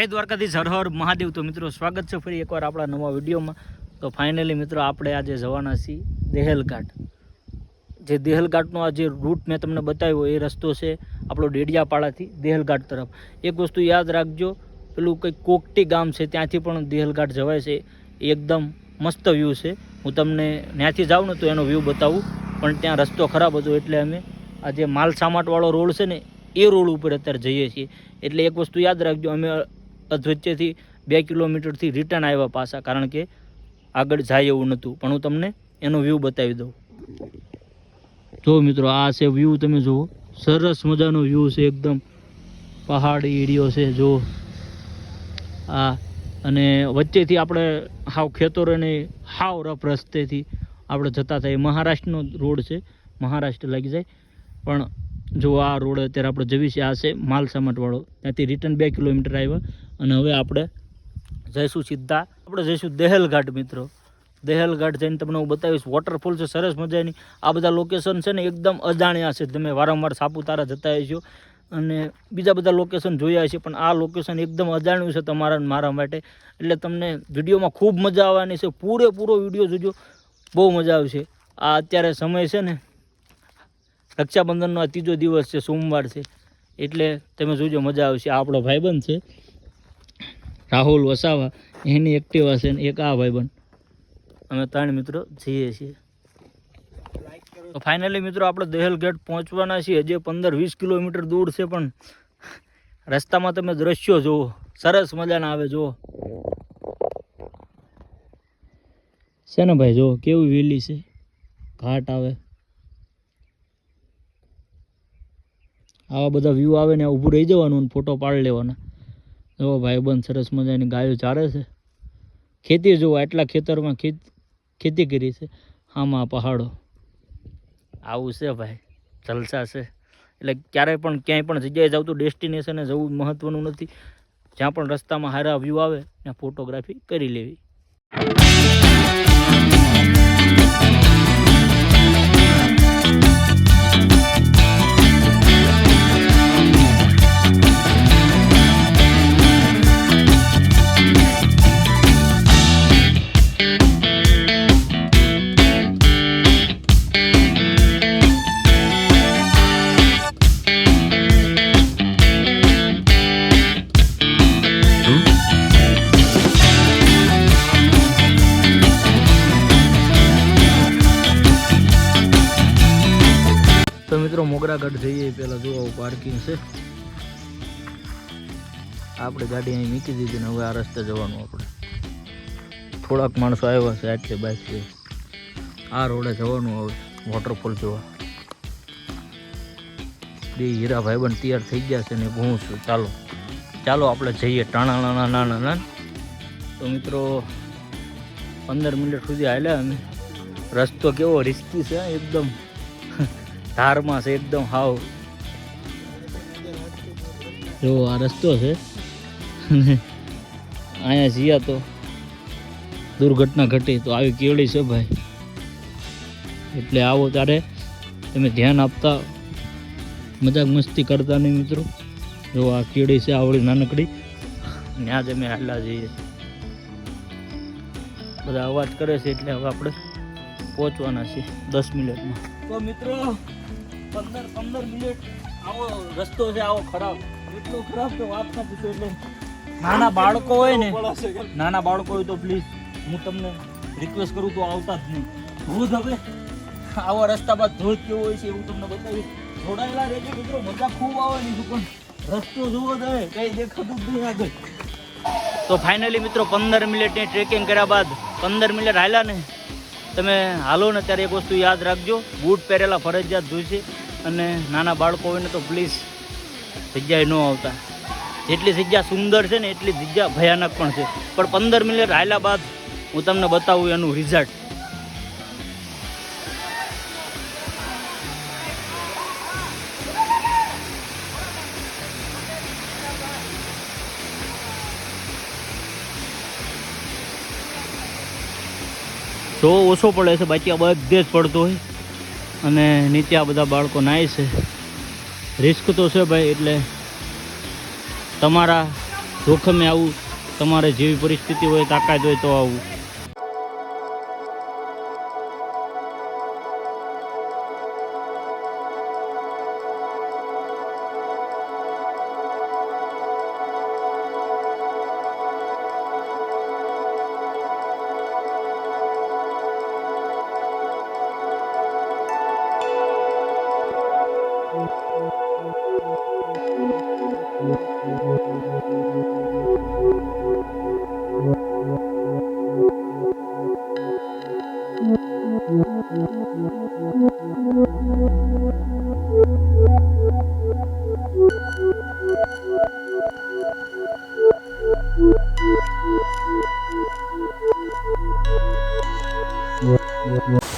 જય દ્વારકાધીશ, હર હર મહાદેવ. તો મિત્રો, સ્વાગત છે ફરી એકવાર આપણા નવા વિડીયોમાં. તો ફાઇનલી મિત્રો, આપણે આજે જવાના છીએ દેહલઘાટ. જે દેહલઘાટનો આ જે રૂટ મેં તમને બતાવ્યો, એ રસ્તો છે આપણો ડેડિયાપાડાથી દેહલઘાટ તરફ. એક વસ્તુ યાદ રાખજો, પેલું કંઈક કોકટી ગામ છે, ત્યાંથી પણ દેહલઘાટ જવાય છે. એકદમ મસ્ત વ્યૂ છે. હું તમને ત્યાંથી જાઉં ને તો એનો વ્યૂ બતાવું. પણ ત્યાં રસ્તો ખરાબ હતો એટલે અમે આ જે માલ સામાટવાળો રોડ છે ને, એ રોડ ઉપર અત્યારે જઈએ છીએ. એટલે એક વસ્તુ યાદ રાખજો, અમે અધવચ્ચેથી બે કિલોમીટરથી રિટર્ન આવ્યા પાછા, કારણ કે આગળ જાય એવું નહોતું. પણ હું તમને એનો વ્યૂ બતાવી દઉં. જો મિત્રો, આ છે વ્યૂ તમે જુઓ. સરસ મજાનો વ્યૂ છે એકદમ. પહાડી એરિયો છે, જો. આ અને વચ્ચેથી આપણે હાવ ખેતરોને હાવ રફ રસ્તેથી આપણે જતા થાય મહારાષ્ટ્રનો રોડ છે. મહારાષ્ટ્ર લાગી જાય. પણ જો આ રોડ અત્યારે આપણે જવી છે, આ છે માલ સામાટવાળો ત્યાંથી રિટર્ન બે કિલોમીટર આવ્યા અને હવે આપણે જઈશું સીધા. આપણે જઈશું દહેલઘાટ, મિત્રો. દહેલઘાટ જઈને તમને હું બતાવીશ. વોટરફોલ છે, સરસ મજાની. આ બધા લોકેશન છે ને એકદમ અજાણ્યા છે. તમે વારંવાર સાપુતારા જતા છો અને બીજા બધા લોકેશન જોયા છે પણ આ લોકેશન એકદમ અજાણ્યું છે તમારા મારા માટે. એટલે તમને વિડીયોમાં ખૂબ મજા આવવાની છે. પૂરેપૂરો વીડિયો જોજો. બહુ મજા આવશે. આ અત્યારે સમય છે ને રક્ષાબંધનનો આ ત્રીજો દિવસ છે, સોમવાર છે. એટલે તમે જોજો, મજા આવશે. આપણો ભાઈબંધ છે, રાહુલ વસાવા. એની એક્ટિવા છે ને એક આ ભાઈબંધ. અમે ત્રણ મિત્રો જઈએ છીએ. ફાઇનલી મિત્રો આપણે દહેલ ગેટ પહોંચવાના છીએ. હજી પંદર, વીસ કિલોમીટર દૂર છે, પણ રસ્તામાં તમે દ્રશ્યો જુઓ. સરસ મજાના આવે, જુઓ. છે ને ભાઈ, જુઓ, કેવી વેલી છે. ઘાટ આવે. આવા બધા વ્યૂ આવે ને, ઊભું રહી જવાનું ફોટો પાડી લેવાના. જો ભાઈ બંધ સરસ મજાની ગાયો ચારે છે. ખેતી જુઓ આટલા ખેતરમાં ખેત કરી છે. આમાં પહાડો. આવું છે ભાઈ, જલસા છે. એટલે ક્યારેય પણ ક્યાંય પણ જગ્યાએ જાવ તો ડેસ્ટિનેશને જવું મહત્ત્વનું નથી. જ્યાં પણ રસ્તામાં સારા વ્યૂ આવે, ત્યાં ફોટોગ્રાફી કરી લેવી. તો મિત્રો મોગરાગઢ જઈએ પહેલાં જોવા આવું પાર્કિંગ છે. આપણે ગાડી અહીં મૂકી દીધી ને હવે આ રસ્તે જવાનું આપણે. થોડાક માણસો આવ્યા છે આટલે બાઇક છે આ રોડે જવાનું હવે વોટરફોલ જોવા. બે હીરા ભાઈબંધ તૈયાર થઈ ગયા છે ને હું છું. ચાલો ચાલો આપણે જઈએ ટાણા નાના નાના. નાના તો મિત્રો, પંદર મિનિટ સુધી હાલ્યા અમે રસ્તો કેવો રિસ્કી છે એકદમ. ધારમાં છે, એકદમ હાવ. જો, આ રસ્તો છે. અહીંયા જીયા તો. દુર્ઘટના ઘટી તો આવી કેવડી છે ભાઈ. એટલે આવો ત્યારે તમે ધ્યાન આપતા. મજાક મસ્તી કરતા નહીં મિત્રો. જો, આ કેળી છે આવડી નાનકડી. ત્યાં જ અમે હાલા જઈએ. બધા અવાજ કરે છે, એટલે હવે આપણે પહોંચવાના છીએ દસ મિનિટમાં. તો મિત્રો પંદર પંદર મિનિટ આવો રસ્તો છે આવો ખરાબ. એટલો ખરાબ તો વાત ના પૂછો એટલે નાના બાળકો હોય ને નાના બાળકો હોય તો પ્લીઝ હું તમને રિક્વેસ્ટ કરું તો આવતા જ નહીં. ધોધ હવે. આવા રસ્તા બાદ ધોધ કેવો હોય છે એવું તમને બતાવીશ. જોડાયેલા રહેજો મિત્રો મજા ખૂબ આવે નહીં પણ રસ્તો જોવો જ કઈ દેખાતું જ નહીં આગળ. તો ફાઇનલી મિત્રો પંદર મિનિટની ટ્રેકિંગ કર્યા બાદ પંદર મિનિટ હાલ્યા ને તમે હાલો ને ત્યારે એક વસ્તુ યાદ રાખજો. બૂટ પહેરેલા ફરજિયાત જોઈશે. અને નાના બાળકો હોય ને તો પ્લીઝ જગ્યાએ ન આવતા. જેટલી જગ્યા સુંદર છે ને એટલી જગ્યા ભયાનક પણ છે. પણ પંદર મિનિટ હાલ્યા બાદ હું તમને બતાવું એનું રિઝલ્ટ જો ઓછો પડે છે, બાકી આ બધે જ પડતો હોય. અને નીચે આ બધા બાળકો નાય છે. રિસ્ક તો છે ભાઈ, એટલે તમારા જોખમે આવું, તમારે જેવી પરિસ્થિતિ હોય, તાકાત હોય તો આવું.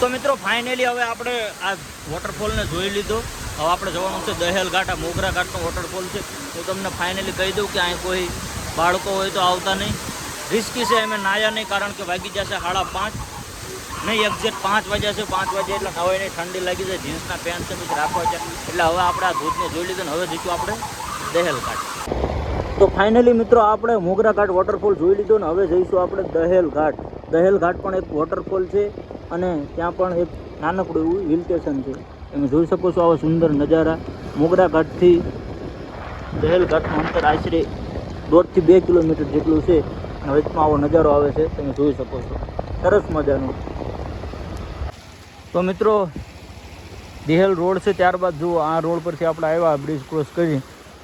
તો મિત્રો ફાઇનલી હવે આપણે આ વોટરફોલને જોઈ લીધો. હવે આપણે જવાનું છે દહેલઘાટ આ મોગરા ઘાટનો વોટરફોલ છે. હું તમને ફાઇનલી કહી દઉં કે અહીં કોઈ બાળકો હોય તો આવતા નહીં. રિસ્કી છે, અમે નાયા નહીં, કારણ કે વાગી જશે સાડા પાંચ. નહીં એક્ઝેક્ટ પાંચ વાગ્યા છે, પાંચ વાગે એટલે હવે નહીં, ઠંડી લાગી જાય, જીન્સના પેન્ટ છે રાખવા છે. એટલે હવે આપણે આ ધોધને જોઈ લીધું હવે જીતું આપણે દહેલ ઘાટ તો ફાઇનલી મિત્રો આપણે મોગરા ઘાટ વોટરફોલ જોઈ લીધો ને હવે જઈશું આપણે દહેલ ઘાટ. દહેલ ઘાટ પણ એક વોટરફોલ છે અને ત્યાં પણ એક નાનકડું એવું હિલ સ્ટેશન છે. તમે જોઈ શકો છો આવા સુંદર નજારા. મોગરા ઘાટથી અંતર આશરે દોઢથી બે કિલોમીટર જેટલું છે. અને વચમાં આવો નજારો આવે છે, તમે જોઈ શકો છો. સરસ મજાનો. તો મિત્રો, દહેલ રોડ છે ત્યારબાદ જુઓ, આ રોડ પરથી આપણે આવ્યા બ્રિજ ક્રોસ કરી,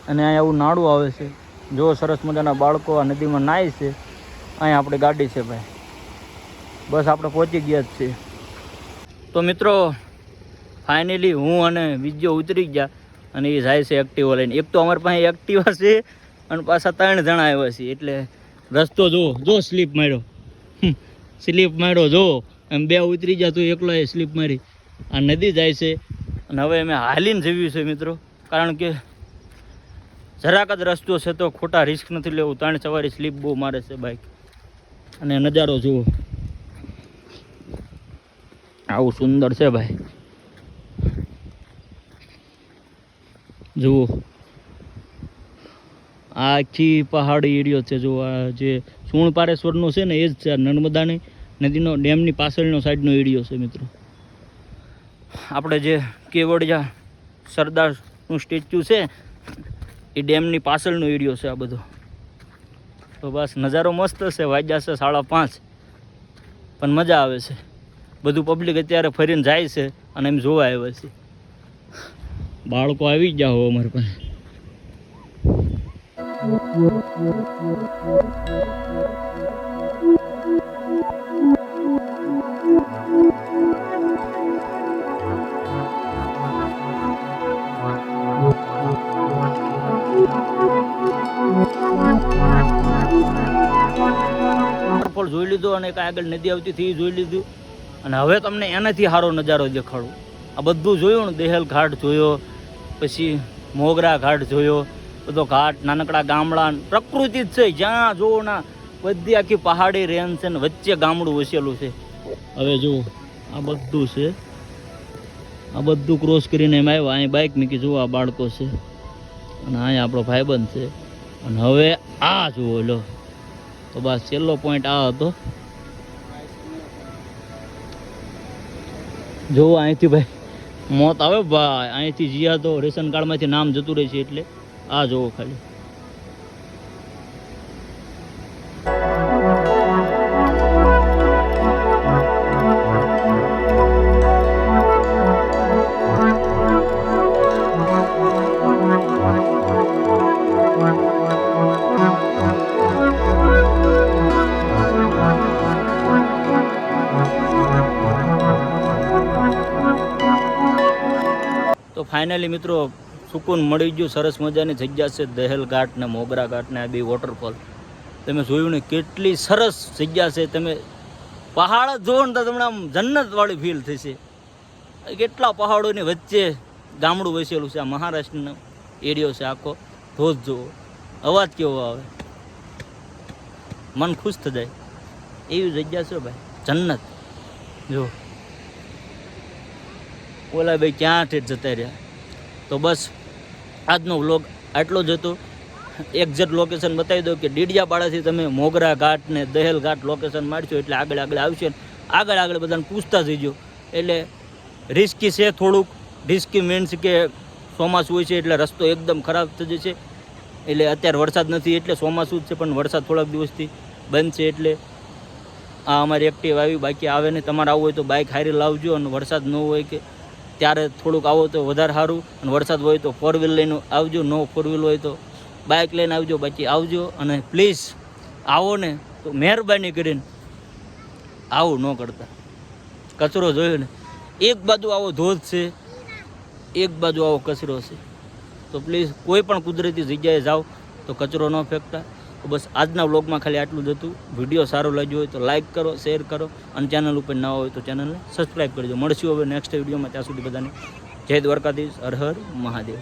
અને અહીંયા આવું નાળું આવે છે. જો સરસ મજાના બાળકો આ નદીમાં નાય છે અહીંયા આપણી ગાડી છે ભાઈ. બસ આપણે પહોંચી ગયા જ છીએ. તો મિત્રો ફાઇનલી હું અને બીજો ઉતરી ગયા અને એ જાય છે એક્ટિવા લઈને. એક તો અમારી પાસે એક્ટિવા છે અને પાછા ત્રણ જણા આવ્યા છે એટલે રસ્તો જો જો સ્લીપ માર્યો. સ્લીપ માર્યો, જો. એમ બે ઉતરી ગયા તું એકલો સ્લીપ મારી. આ નદી જાય છે અને હવે અમે હાલીને જવ્યું છે મિત્રો. કારણ કે જરાક જ રસ્તો છે તો ખોટા રિસ્ક નથી લેવું. ત્રણ સવારી સ્લીપ બહુ મારે છે બાઇક અને નજારો જુઓ. આવું સુંદર છે ભાઈ. જુઓ. આખી પહાડી એરિયો છે જો આ જે સુણપારેશ્વરનો છે ને એ જ છે. નર્મદાની નદીનો, ડેમની પાછળનો સાઈડનો એરિયો છે મિત્રો. આપણે જે કેવડિયા સરદારનું સ્ટેચ્યુ છે એ ડેમની પાછળનો એરિયો છે આ બધો. તો બસ, નજારો મસ્ત છે, વાગ્યા છે સાડા પાંચ. પણ મજા આવે છે. બધું પબ્લિક અત્યારે ફરીને જાય છે અને એમ જોવા આવ્યા છે. બાળકો આવી ગયા હો અમારી પાસે. લીધો અને કાંઈ આગળ નદી આવતી હતી જોઈ લીધું. અને હવે તમને એનાથી સારો નજારો દેખાડું. આ બધું જોયું ને દેહલ ઘાટ જોયો, પછી મોગરા ઘાટ જોયો, બધો ઘાટ, નાનકડા ગામડા પ્રકૃતિ જ છે. જ્યાં જોવો ના બધી આખી પહાડી રેન છે ને વચ્ચે ગામડું વસેલું છે. હવે જુઓ, આ બધું છે. આ બધું ક્રોસ કરીને એમ આવ્યા. અહીં બાઇક મૂકી જુઓ, આ બાળકો છે. અને અહીંયા આપણો ભાઈબંધ છે. અને હવે આ જુઓ, લો. તો બસ છેલ્લો પોઈન્ટ આ હતો. જો અહીંથી ભાઈ, મોત આવે ભાઈ. અહીંથી જીયા તો રેશન કાર્ડમાંથી નામ જતું રહે છે એટલે આ જોવો ખાલી. ફાઇનલી મિત્રો, સુકૂન મળી ગયું, સરસ મજાની જગ્યા છે દહેલ ઘાટ ને મોગરા ઘાટ ને આ બે વોટરફોલ તમે જોયું ને કેટલી સરસ જગ્યા છે. તમે પહાડ જ જોવો ને તો તમને આમ જન્નતવાળી ફીલ થશે. કેટલા પહાડોની વચ્ચે ગામડું વસેલું છે. આ મહારાષ્ટ્રનો એરિયો છે આખો. ધોધ જુઓ અવાજ કેવો આવે? મન ખુશ થઈ જાય. એવી જગ્યા છે ભાઈ. જન્નત. જો ઓલા ભાઈ ક્યાં ઠેઠ જતા રહ્યા? તો બસ આજનો વ્લોગ આટલો જ હતો. એક્ઝેક્ટ લોકેશન બતાવી દો કે ડીડિયાપાડાથી તમે મોગરા ઘાટ ને દહેલ ઘાટ લોકેશન મારશો એટલે આગળ આગળ આવશે આગળ આગળ બધાને પૂછતા જઈજો. એટલે રિસ્કી છે થોડુંક. રિસ્કી મીન્સ કે ચોમાસું હોય છે એટલે રસ્તો એકદમ ખરાબ થઈ જશે. એટલે અત્યારે વરસાદ નથી એટલે ચોમાસું જ છે પણ વરસાદ થોડાક દિવસથી બંધ છે એટલે આ અમારી એક્ટિવ આવી, બાકી આવે નહીં તમારે આવવું હોય તો બાઇક હારી લાવજો અને વરસાદ ન હોય કે ત્યારે થોડુંક આવો તો વધારે સારું અને વરસાદ હોય તો ફોર વ્હીલ લઈને આવજો નો ફોર વ્હીલ હોય તો બાઇક લઈને આવજો, બાકી આવજો અને પ્લીઝ આવો ને તો મહેરબાની કરીને આવું ન કરતા. કચરો જોયો ને, એક બાજુ આવો ધોધ છે, એક બાજુ આવો કચરો છે. તો પ્લીઝ કોઈ પણ કુદરતી જગ્યાએ જાઓ તો કચરો ન ફેંકતા. તો બસ આજના વ્લોગમાં ખાલી આટલું જ હતું. વીડિયો સારો લાગ્યો હોય તો લાઇક કરો, શેર કરો અને ચેનલ ઉપર ના હોય તો ચેનલને સબસ્ક્રાઈબ કરજો. મળશું હવે નેક્સ્ટ વિડીયોમાં. ત્યાં સુધી બધાને જય દ્વારકાધીશ. હર હર મહાદેવ.